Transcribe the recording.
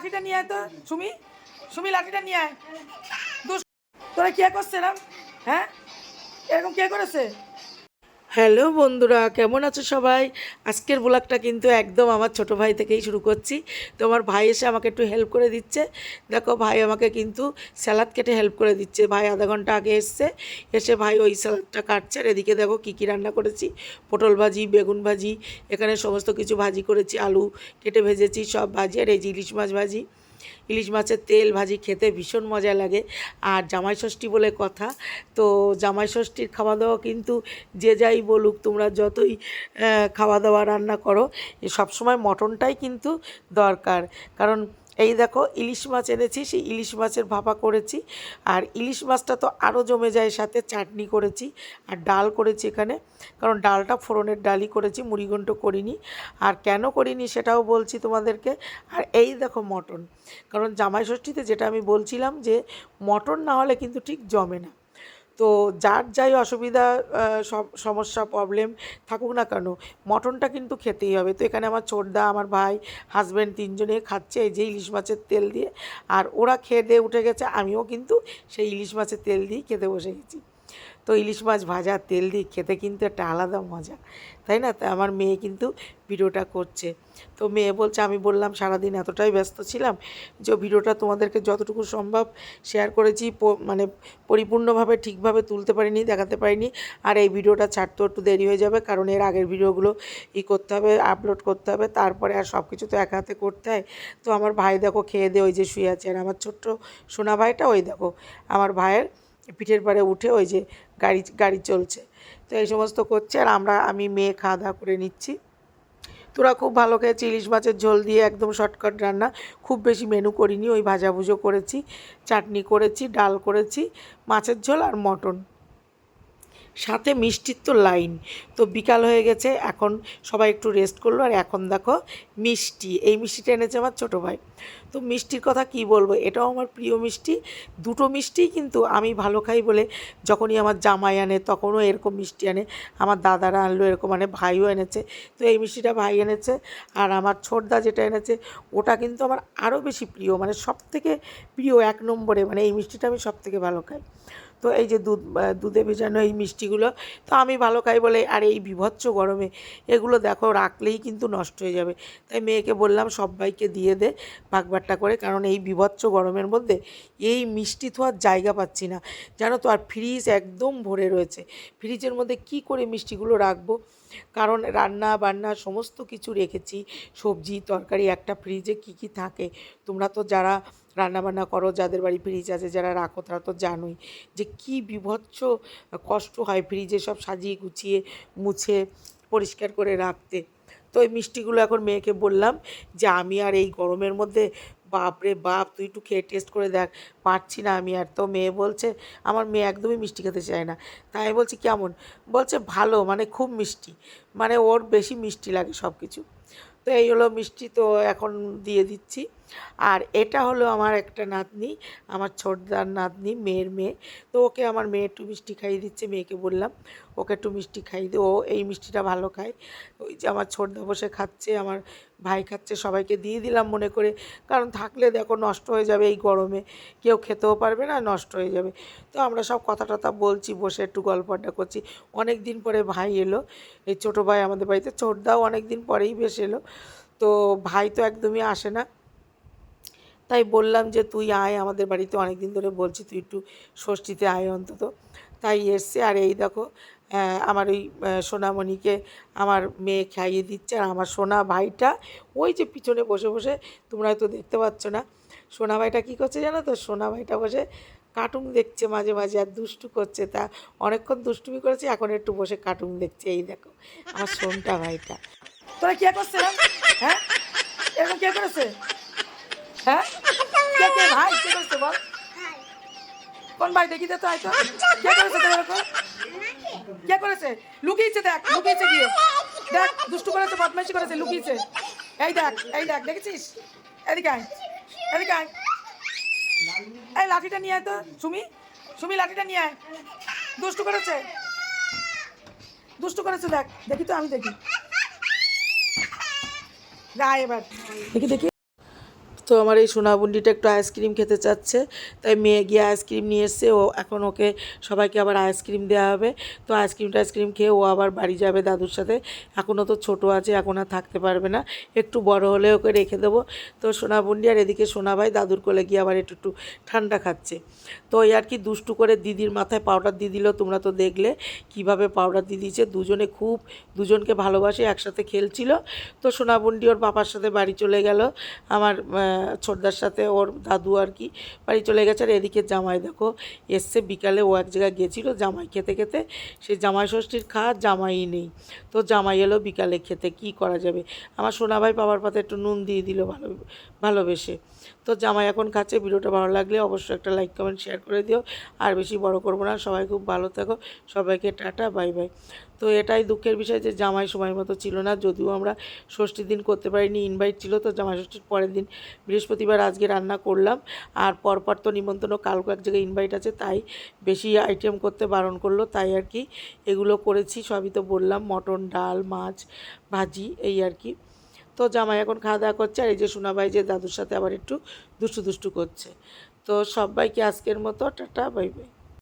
লাঠিটা নিয়ে আয় তো, সুমি। সুমি, লাঠিটা নিয়ে আয়। তোরা কে করছে হ্যাঁ? এরকম কে করেছে? হ্যালো বন্ধুরা, কেমন আছো সবাই? আজকের ব্লগটা কিন্তু একদম আমার ছোট ভাই থেকেই শুরু করছি। তো আমার ভাই এসে আমাকে একটু হেল্প করে দিচ্ছে। দেখো ভাই আমাকে কিন্তু স্যালাদ কেটে হেল্প করে দিচ্ছে। ভাই আধা ঘণ্টা আগে এসছে, এসে ভাই ওই স্যালাদটা কাটছে। আর এদিকে দেখো কী কী রান্না করেছি। পটল ভাজি, বেগুন ভাজি, এখানে সমস্ত কিছু ভাজি করেছি, আলু কেটে ভেজেছি, সব ভাজি, আর এই ইলিশ মাছ ভাজি। ইলিশ মাছের তেল ভাজি খেতে ভীষণ মজা লাগে। আর জামাই ষষ্ঠী বলে কথা, তো জামাই ষষ্ঠীর খাওয়া দাওয়া কিন্তু যে যাই বলুক, তোমরা যতই খাওয়া দাওয়া রান্না করো, সবসময় মটনটাই কিন্তু দরকার। কারণ এই দেখো, ইলিশ মাছ এনেছি, সেই ইলিশ মাছের ভাপা করেছি। আর ইলিশ মাছটা তো আরও জমে যায়, সাথে চাটনি করেছি আর ডাল করেছি এখানে। কারণ ডালটা ফোড়নের ডালই করেছি মুড়িঘণ্ট করিনি। আর কেন করিনি সেটাও বলছি তোমাদেরকে। আর এই দেখো মটন। কারণ জামাই ষষ্ঠীতে যেটা আমি বলছিলাম যে, মটন না হলে কিন্তু ঠিক জমে না। তো যার যাই অসুবিধা সব- সমস্যা প্রবলেম থাকুক না কেন, মটনটা কিন্তু খেতেই হবে। তো এখানে আমার ছোটদা, আমার ভাই হাজব্যান্ড তিনজনে খাচ্ছে এই যে ইলিশ মাছের তেল দিয়ে। আর ওরা খেয়ে দিয়ে উঠে গেছে, আমিও কিন্তু সেই ইলিশ মাছের তেল দিয়েই খেতে বসে গেছি। তো ইলিশ মাছ ভাজা, তেল দিয়ে খেতে কিন্তু একটা আলাদা মজা। তাই না? তা আমার মেয়ে কিন্তু ভিডিওটা করছে। তো মেয়ে বলছে, আমি বললাম, সারাদিন এতটাই ব্যস্ত ছিলাম যে ভিডিওটা তোমাদেরকে যতটুকু সম্ভব শেয়ার করেছি মানে পরিপূর্ণভাবে, ঠিকভাবে তুলতে পারিনি, দেখাতে পারিনি। আর এই ভিডিওটা ছাড়তেও একটু দেরি হয়ে যাবে, কারণ এর আগের ভিডিওগুলো ই করতে হবে আপলোড করতে হবে, তারপরে আর সব কিছু তো এক হাতে করতে হয়। তো আমার ভাই দেখো, খেয়ে দিয়ে ওই যে শুয়ে আছে। আর আমার ছোট্ট সোনা ভাইটা, ওই দেখো, আমার ভাইয়ের পিঠের পাড়ে উঠে ওই যে গাড়ি গাড়ি চলছে। তো এই সমস্ত করছে আর আমরা, আমি, মেয়ে খাওয়া দাওয়া করে নিচ্ছি। তোরা খুব ভালো খেয়েছি ইলিশ মাছের ঝোল দিয়ে একদম শর্টকাট রান্না। খুব বেশি মেনু করিনি, ওই ভাজাভুজো করেছি, চাটনি করেছি, ডাল করেছি, মাছের ঝোল আর মটন। সাথে মিষ্টির তো লাইন। তো বিকাল হয়ে গেছে, এখন সবাই একটু রেস্ট করল আর এখন দেখো মিষ্টি। এই মিষ্টিটা এনেছে আমার ছোটো ভাই। তো মিষ্টির কথা কি বলব? এটাও আমার প্রিয় মিষ্টি। দুটো মিষ্টিই কিন্তু আমি ভালো খাই বলে যখনই আমার জামাই আনে তখনও এরকম মিষ্টি আনে। আমার দাদারা আনলো এরকম মানে ভাইও এনেছে। তো এই মিষ্টিটা ভাই এনেছে আর আমার ছোটদা যেটা এনেছে ওটা কিন্তু আমার আরও বেশি প্রিয়। মানে সব থেকে প্রিয় এক নম্বরে। মানে এই মিষ্টিটা আমি সব থেকে ভালো খাই। তো এই যে দুধ দুধে ভেজানো এই মিষ্টিগুলো, তো আমি ভালো খাই বলে, আর এই বিভৎস গরমে এগুলো দেখো রাখলেই কিন্তু নষ্ট হয়ে যাবে। তাই মেয়েকে বললাম সবাইকে দিয়ে দে ভাগবাট্টা করে, কারণ এই বিভৎস গরমের মধ্যে এই মিষ্টি থোয়ার জায়গা পাচ্ছি না। জানো তো, আর ফ্রিজ একদম ভরে রয়েছে। ফ্রিজের মধ্যে কি করে মিষ্টিগুলো রাখব? কারণ রান্না বান্না সমস্ত কিছু রেখেছি, সবজি, তরকারি, একটা ফ্রিজে কি কি থাকে? তোমরা তো যারা রান্না বান্না করো, যাদের বাড়ি ফ্রিজ আছে, যারা রাখো, তারা তো জানোই যে কি বিভৎস কষ্ট হয় ফ্রিজে সব সাজিয়ে গুছিয়ে, মুছে, পরিষ্কার করে রাখতে। তো এই মিষ্টিগুলো এখন মেয়েকে বললাম যে, আমি আর এই গরমের মধ্যে, বাপরে বাপ, তুই একটু খেয়ে টেস্ট করে দেখ। পারছি না আমি আর। তো মেয়ে বলছে, আমার মেয়ে একদমই মিষ্টি খেতে চায় না। তাই আমি বলছি, কেমন? বলছে, ভালো মানে খুব মিষ্টি। মানে ওর বেশি মিষ্টি লাগে সব কিছু তো এই হলো মিষ্টি, তো এখন দিয়ে দিচ্ছি। আর এটা হলো আমার একটা নাতনি, আমার ছোটদার নাতনি, মেয়ের মেয়ে। তো ওকে আমার মেয়ে একটু মিষ্টি খাইয়ে দিচ্ছে, মেয়েকে বললাম, ওকে একটু মিষ্টি খাইয়ে দে। ও এই মিষ্টিটা ভালো খায়। ওই যে আমার ছোটদা বসে খাচ্ছে, আমার ভাই খাচ্ছে, সবাইকে দিয়ে দিলাম মনে করে। কারণ থাকলে দেখো নষ্ট হয়ে যাবে এই গরমে, কেউ খেতেও পারবে না, নষ্ট হয়ে যাবে। তো আমরা সব কথা টথা বলছি, বসে একটু গল্প আড্ডা করছি। অনেক দিন পরে ভাই এলো, এই ছোটো ভাই আমাদের বাড়িতে, ছোটদাও অনেক দিন পরেই বেশ এলো। তো ভাই তো একদমই আসে না। তাই বললাম যে, তুই আয় আমাদের বাড়িতে অনেক দিন ধরে বলছি তুই একটু ষষ্ঠীতে আয় অন্তত। তাই এসছে আর এই দেখো আমার ওই সোনামণিকে আমার মেয়ে খাইয়ে দিচ্ছে আর আমার সোনা ভাইটা ওই যে পিছনে বসে বসে, তোমরা হয়তো দেখতে পাচ্ছ না, সোনা ভাইটা কী করছে জানো তো? সোনা ভাইটা বসে কার্টুন দেখছে মাঝে মাঝে আর দুষ্টু করছে তা, অনেকক্ষণ দুষ্টুমি করেছে, এখন একটু বসে কার্টুন দেখছে, এই দেখো, আমার সোনটা ভাইটা। তোরা কে করছে হ্যাঁ? এরকম কে করেছে? হ্যাঁ? বল? কোন ভাই দেখি দে তো কে করেছে তো এরকম কে করেছে? লুকিয়েছে দেখ, লুকিয়েছে গিয়ে। দেখ, দুষ্টু করেছে, বদমাইশি করেছে, লুকিয়েছে। এই দেখ এই দেখ, দেখেছিস? এদিকে আয় এদিকে আয়। এই লাঠিটা নিয়ে আয় তো, সুমি। সুমি, লাঠিটা নিয়ে আয়। দুষ্টু করেছে। দুষ্টু করেছে, দেখ। দেখি তো, আমি দেখি। যা এবার। দেখি দেখি। তো আমার এই সোনাবুন্ডিটা একটু আইসক্রিম খেতে চাচ্ছে। তাই মেয়ে গিয়ে আইসক্রিম নিয়ে এসছে। ও এখন ওকে সবাইকে আবার আইসক্রিম দেওয়া হবে। তো আইসক্রিম টাইসক্রিম খেয়ে ও আবার বাড়ি যাবে দাদুর সাথে। এখনও তো ছোট আছে, এখন আর থাকতে পারবে না। একটু বড় হলে ওকে রেখে দেবো। তো সোনাবুন্ডি আর এদিকে সোনাভাই দাদুর কোলে গিয়ে আবার একটু একটু ঠান্ডা খাচ্ছে। তো এই আর কি দুষ্টু করে দিদির মাথায় পাউডার দিয়ে দিল। তোমরা তো দেখলে কীভাবে পাউডার দিয়ে দিয়েছে। দুজনে খুব, দুজনকে ভালোবাসে, একসাথে খেলছিল। তো সোনাবুন্ডি ওর বাবার সাথে বাড়ি চলে গেল। আমার ছোটদার সাথে, ওর দাদু আর কি বাড়ি চলে গেছে। আর এদিকে জামাই দেখো এসছে, বিকালে ও এক জায়গায় গেছিল জামাই খেতে খেতে। সেই জামাই ষষ্ঠীর খাওয়ার জামাই নেই। তো জামাই এলো বিকালে খেতে, কি করা যাবে? আমার সোনাভাই বাবার পাতে একটু নুন দিয়ে দিল ভালো, ভালোবেসে। তো জামাই এখন খাচ্ছে, ভিডিওটা ভালো লাগলে অবশ্যই একটা লাইক, কমেন্ট, শেয়ার করে দিও। আর বেশি বড় করব না, সবাই খুব ভালো থাকো। সবাইকে টাটা, বাই বাই। তো এটাই দুঃখের বিষয় যে জামাই সময় মতো ছিল না, যদিও আমরা ষষ্ঠীর দিন করতে পারিনি ইনভাইট ছিল, তো জামাই ষষ্ঠীর পরের দিন বৃহস্পতিবার আজকে রান্না করলাম। আর পরপর তো নিমন্ত্রণ, কালকে এক জায়গায় ইনভাইট আছে, তাই বেশি আইটেম করতে বারণ করল, তাই আর কি এগুলো করেছি, সবই তো বললাম, মটন, ডাল, মাছ, ভাজি, এই আর কি। তো জামাই এখন খাওয়া দাওয়া করছে, আর এই যে সোনাবাই যে দাদুর সাথে আবার একটু দুষ্টু দুষ্টু করছে। তো সবাইকে আজকের মতো, টাটা, বাই বাই।